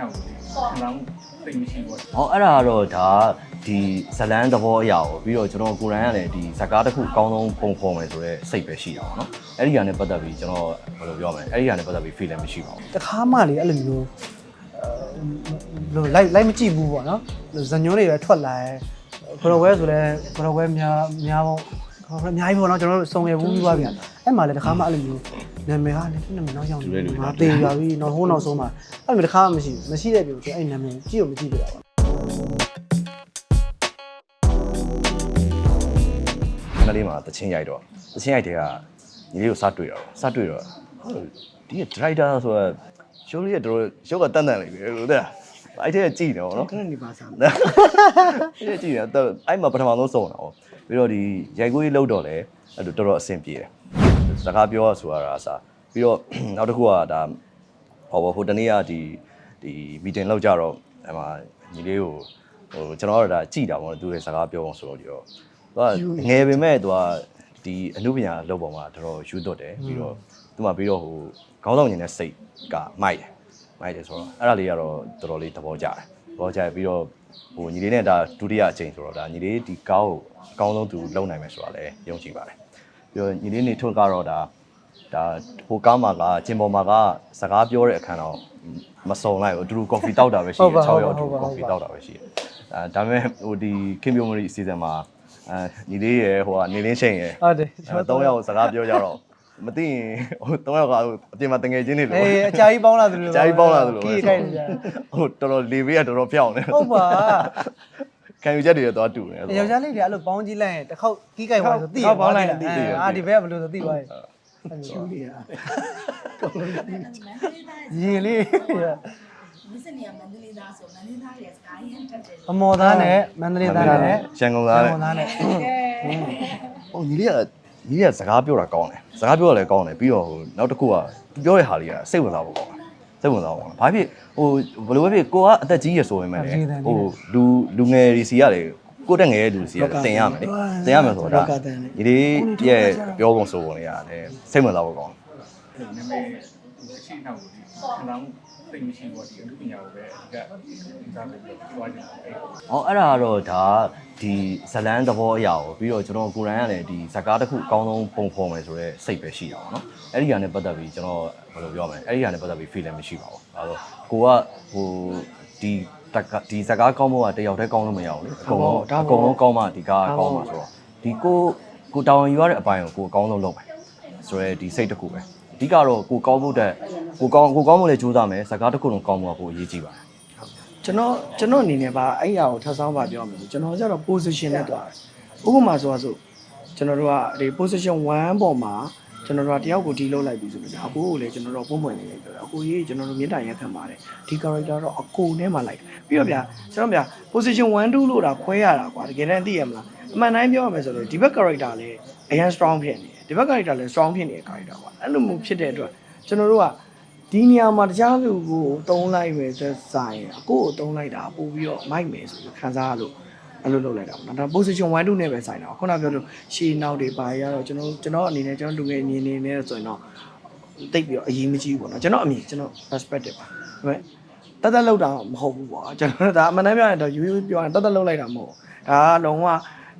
နောက်ကိုခံစားမှုသိပ်မရှိဘူးဟောအဲ့ဒါကတော့ဒါဒီဇလန်းသဘောအရာကိုပြီးတော့ကျွန်တော်ကိုယ်တိုင်ကလည်းဒီဇကားတစ်ခုအကောင်းဆုံးပုံဖော်မယ်ဆိုတော့စိတ်ပဲရှိတာပေါ့နော်အဲ့ဒီဟာနဲ့ပတ်သက်ပြီးကျွန်တော်ဘယ်လိုပြောမလဲအဲ့ဒီဟာနဲ့ပတ်သက်ပြီး feel လည်းမရှိပါဘူးတခါမှလေအဲ့လိုမျိုးအဲလိုက်လိုက်မကြည့်ဘူးပေါ့နော်ဇညွန်းတွေပဲထွက်လာတယ်ဘရော်ဝဲဆိုလဲဘရော်ဝဲများများပေါ့ အများကြီးပေါ့နော်ကျွန်တော်တို့စုံရဘူးပြီးသွားပြန်အဲ့မှာလေတခါမှအဲ့လိုမျိုးနာမည်ကလည်းနာမည်နောက်ကြောင်ငါတေးရပြီနောက်ဟိုးနောက်ဆုံးမှာအဲ့လိုမျိုးတခါမှမရှိဘူးမရှိတဲ့ပြုတ်အဲ့နာမည်ကြည့်လို့မကြည့်ပြတာပေါ့ခဏလေးမှာတချင်းရိုက်တော့တချင်းရိုက်တဲ့ကညီလေးကိုစတွေ့တော့စတွေ့တော့ဟုတ်ဒီက driver ဆိုတော့ရှိုးလေးကတို့ရုပ်ကတန်တန်လေးပဲလို့တဲ့ အဲ့တဲ့ကြည့်တယ်ဗောနော်ခဏနေပါစားအဲ့ကြည့်ရတော့အဲ့မှာပထမဆုံးစုံတာဟောပြီးတော့ဒီရိုက်ကိုကြီးလောက်တော့လဲအဲ့လိုတော်တော်အဆင်ပြေတယ်စကားပြောရဆိုတာအစားပြီးတော့နောက်တစ်ခုကဒါဟောဘောဟိုတနေ့ကဒီဒီ meeting လောက်ကြတော့အဲ့မှာညီလေးကိုဟိုကျွန်တော်ကတော့ဒါကြည်တာပေါ့နော်သူရဲ့စကားပြောအောင်ဆိုတော့ဒီတော့သူကငယ်ပေမဲ့သူကဒီအမှုပညာလုပ်ပေါ်မှာတော်တော်ယူသွတ်တယ်ပြီးတော့သူမှပြီးတော့ဟိုခေါင်းဆောင်ညင်တဲ့စိတ်ကမိုက်တယ် မိုက်တယ်ဆိုတော့အဲ့ဒါလေးကတော့တော်တော်လေးသဘောကျတယ်သဘောကျပြီးတော့ဟိုညီလေးနဲ့ဒါဒုတိယအကြိမ်ဆိုတော့ဒါညီလေးဒီကားကိုအကောင်းဆုံးသူလုံနိုင်မယ်ဆိုတာလည်းယုံကြည်ပါတယ်ပြီးတော့ညီလေးနေထွန်းကတော့ဒါဒါဟိုကားမှာကကျင်ပေါ်မှာကစကားပြောတဲ့အခါတော့မစုံလိုက်ဘူးအတူတူ coffee တောက်တာပဲရှိတယ်6ရောက်အတူတူ coffee တောက်တာပဲရှိတယ်အဲဒါပေမဲ့ဟိုဒီ Kim Yo Mori season မှာအဲညီလေးရယ်ဟိုကနေလင်းချိန်ရယ်ဟုတ်တယ်အဲ3ယောက်စကားပြောကြတော့ မသိရင်ဟို3ယောက်ကဟိုအပြင်မှာတငယ်ချင်းတွေလို့အေးအကြာကြီးပေါင်းလာသလိုအကြာကြီးပေါင်းလာသလိုပဲကြီးခိုက်နေကြဟိုတော်တော်လေဘေးကတော်တော်ပြောင်းနေဟုတ်ပါခံယူချက်တွေတော့တူတယ်ယောက်ျားလေးတွေအဲ့လိုပေါင်းကြည့်လိုက်ရင်တစ်ခေါက်ကြီးကိုက်သွားဆိုသိရဟုတ်ပေါင်းလိုက်ရင်သိတယ်အာဒီဘက်ကဘယ်လိုဆိုသိသွားရင်ရှူနေရရင်လေးမစ္စနီယာမန္တလေးသားဆိုမန္တလေးသားရဲ့စကားရမ်းတက်တယ်အမော်သားနဲ့မန္တလေးသားနဲ့ရန်ကုန်သားရနဲ့န်ကုန်သားနဲ့ဟိုညီလေးက ညီလေးကစကားပြောတာကောင်းတယ်စကားပြောတာလည်းကောင်းတယ်ပြီးတော့ဟိုနောက်တစ်ခုကသူပြောတဲ့ဟာလေးကစိတ်ဝင်စားဖို့ကောင်းတယ်စိတ်ဝင်စားဖို့ကောင်းတယ်ဘာဖြစ်ဟိုဘယ်လိုပဲဖြစ်ကိုကအသက်ကြီးရဆိုပေမဲ့လည်းဟိုလူလူငယ်တွေစီရတယ်ကိုတက်ငယ်တဲ့လူစီရတယ်တင်ရမယ်လေတင်ရမယ်ဆိုတော့ဒါညီလေးရဲ့ပြောပုံဆိုပုံလေးရတယ်စိတ်ဝင်စားဖို့ကောင်းတယ် နာမည်အရှိနောက်ကိုခံစားမှုသိပ်မရှိဘူးဒီအမှုပညာကိုပဲအဓိကစားပြီးတော့ပြောကြတယ်အဲ့။ဟောအဲ့ဒါကတော့ဒါဒီဇလန်းသဘောအရာကိုပြီးတော့ကျွန်တော်ကိုယ်တိုင်ကလည်းဒီဇကားတစ်ခုအကောင်းဆုံးပုံဖော်မယ်ဆိုတော့စိတ်ပဲရှိတာပေါ့နော်။အဲ့ဒီဟာနဲ့ပတ်သက်ပြီးကျွန်တော်ဘယ်လိုပြောမလဲ။အဲ့ဒီဟာနဲ့ပတ်သက်ပြီး feel လည်းမရှိပါဘူး။အဲတော့ကိုကဟိုဒီတက်ကဒီဇကားကောင်းဖို့ကတယောက်တည်းကောင်းလို့မရဘူးလေ။အကုန်လုံးအကုန်လုံးကောင်းမှဒီကားကောင်းမှာဆိုတော့ဒီကိုကိုတောင်းယူရတဲ့အပိုင်းကိုကိုအကောင်းဆုံးလုပ်မယ်။ဆိုရဲဒီစိတ်တစ်ခုပဲ။အ ဓိကတော့ကိုကောင်းဖို့တဲ့ကိုကောင်းကိုကောင်းဖို့လည်းကြိုးစားမယ်။ဇကားတစ်ခုလုံးကောင်းဖို့ကကိုအရေးကြီးပါတယ်။ကျွန်တော်ကျွန်တော်အနေနဲ့ပါအဲ့ရကိုထပ်ဆောင်ပါပြောမယ်ဆိုကျွန်တော်ကျတော့ position နဲ့တွားတယ်ဥပမာဆိုပါဆိုကျွန်တော်တို့ကဒီ position 1ပေါ်မှာကျွန်တော်တို့ကတယောက်ကိုဒီလုပ်လိုက်ပြီဆိုပြီးတော့အကိုကိုလည်းကျွန်တော်တို့ပုံပွင့်နေလိုက်ပြောတယ်အကိုကြီးကျွန်တော်တို့မြေတားရက်ခံပါတယ်ဒီ character တော့အကိုနဲ့မှလိုက်တယ်ပြီးတော့ဗျာကျွန်တော်ဗျာ position 1 2လို့တာခွဲရတာကွာတကယ်တမ်းသိရမလား အမှန်တိုင်းပြောရမယ်ဆိုတော့ဒီဘက် character လည်းအရင် strong ဖြစ်နေတယ်ဒီဘက် character လည်း strong ဖြစ်နေတဲ့ character ကွာအဲ့လိုမျိုးဖြစ်တဲ့အတွက်ကျွန်တော်တို့ကဒီနေရာမှာတခြားလူကိုတုံးလိုက်မယ်ဆိုဆိုင်အကိုကိုတုံးလိုက်တာပို့ပြီးတော့မိုက်မယ်ဆိုပြီးခံစားရလို့အဲ့လိုလုပ်လိုက်တာပေါ့နော်ဒါ position 1 2နဲ့ပဲဆိုင်တာပါခုနပြောလို့ရှေးနောက်တွေပါရတော့ကျွန်တော်ကျွန်တော်အနေနဲ့ကျွန်တော်လူငယ်အမြင်နေနေဆိုရင်တော့တိတ်ပြီးတော့အရေးမကြီးဘူးပေါ့နော်ကျွန်တော်အမြင်ကျွန်တော် perspective ပါဒါပေမဲ့တတ်တတ်လောက်တာမဟုတ်ဘူးပေါ့ကျွန်တော်ဒါအမှန်တမ်းပြောရင်တော့ရိုးရိုးပြောရင်တတ်တတ်လောက်လိုက်တာမဟုတ်ဘူးဒါကလုံးဝ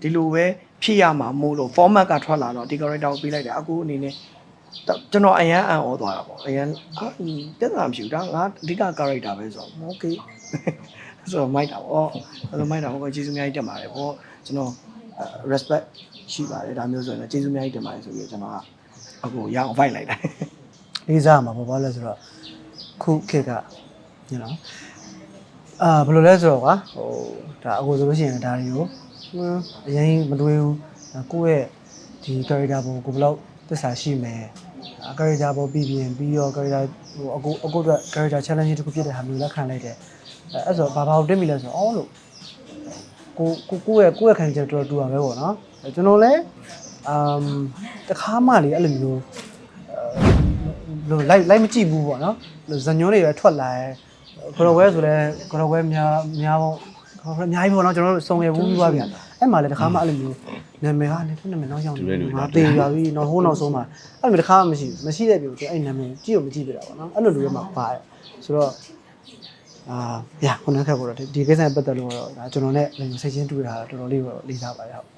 ဒီလိုပဲဖြစ်ရမှာမို့လို့ format ကထွက်လာတော့ဒီ character ကိုပေးလိုက်တာအကူအနေနဲ့ကျွန်တော်အရန်အံ့ဩသွားတာပေါ့အရန်အာတက်တာမရှိဘူးဒါငါအဓိက character ပဲဆိုတော့ okay ဆိုတော့မိုက်တာပေါ့အဲ့လိုမိုက်တာပေါ့ကျေးဇူးအများကြီးတင်ပါတယ်ပေါ့ကျွန်တော် respect ရှိပါတယ်ဒါမျိုးဆိုရင်ကျေးဇူးအများကြီးတင်ပါတယ်ဆိုပြီးကျွန်တော်ကအခုရအောင် fight လိုက်တာလေးစားမှာပေါ့ဘာလဲဆိုတော့ခုခေတ်ကညနော်အာဘယ်လိုလဲဆိုတော့ကွာဟိုဒါအကိုဆိုလို့ရှိရင်ဒါတွေကိုဟွန်း အရင်မတွေးဘူးဒါကိုယ့်ရဲ့ဒီ character ပုံကိုဘယ်လောက်သစ္စာရှိမယ်အာ character ပုံပြီးပြင်ပြီးတော့ character ဟိုအကိုအကိုအတွက် character challenge တစ်ခုဖြစ်တဲ့ဟာမျိုးလက်ခံလိုက်တယ်အဲအဲ့ဆိုဘာဘာကိုတက်မိလဲဆိုတော့အော်လို့ကိုကိုကိုယ့်ရဲ့ကိုယ့်ရဲ့ခံချက်တော်တော်တူတာပဲပေါ့နော်အဲကျွန်တော်လည်းအမ်တခါမှလေအဲ့လိုမျိုးလို့လိုက်လိုက်မကြည့်ဘူးပေါ့နော်ဇညွန်းတွေပဲထွက်လာတယ်ဂရော်ဝဲဆိုလဲဂရော်ဝဲများများပေါ့ ဂရော်ဝဲအများကြီးပေါ့နော်ကျွန်တော်တို့စုံရဘူးပြီးသွားပြန်အဲ့မှာလည်းတခါမှအဲ့လိုမျိုးနာမည်ကလည်းနာမည်နောက်ရောက်နေငါတေးရပြီနောက်ဟိုးနောက်ဆုံးမှာအဲ့လိုမျိုးတခါမှမရှိဘူးမရှိတဲ့ပြုတ်ကျွန်တော်အဲ့နာမည်ကြည့်လို့မကြည့်ပြတာပေါ့နော်အဲ့လိုလူတွေမှာပါတယ်ဆိုတော့အာရခုနကခက်ကိုတော့ဒီကိစ္စနဲ့ပတ်သက်လို့တော့ဒါကျွန်တော်နဲ့စိတ်ချင်းတူရတာတော်တော်လေးတော့လေးစားပါတယ်ဟုတ်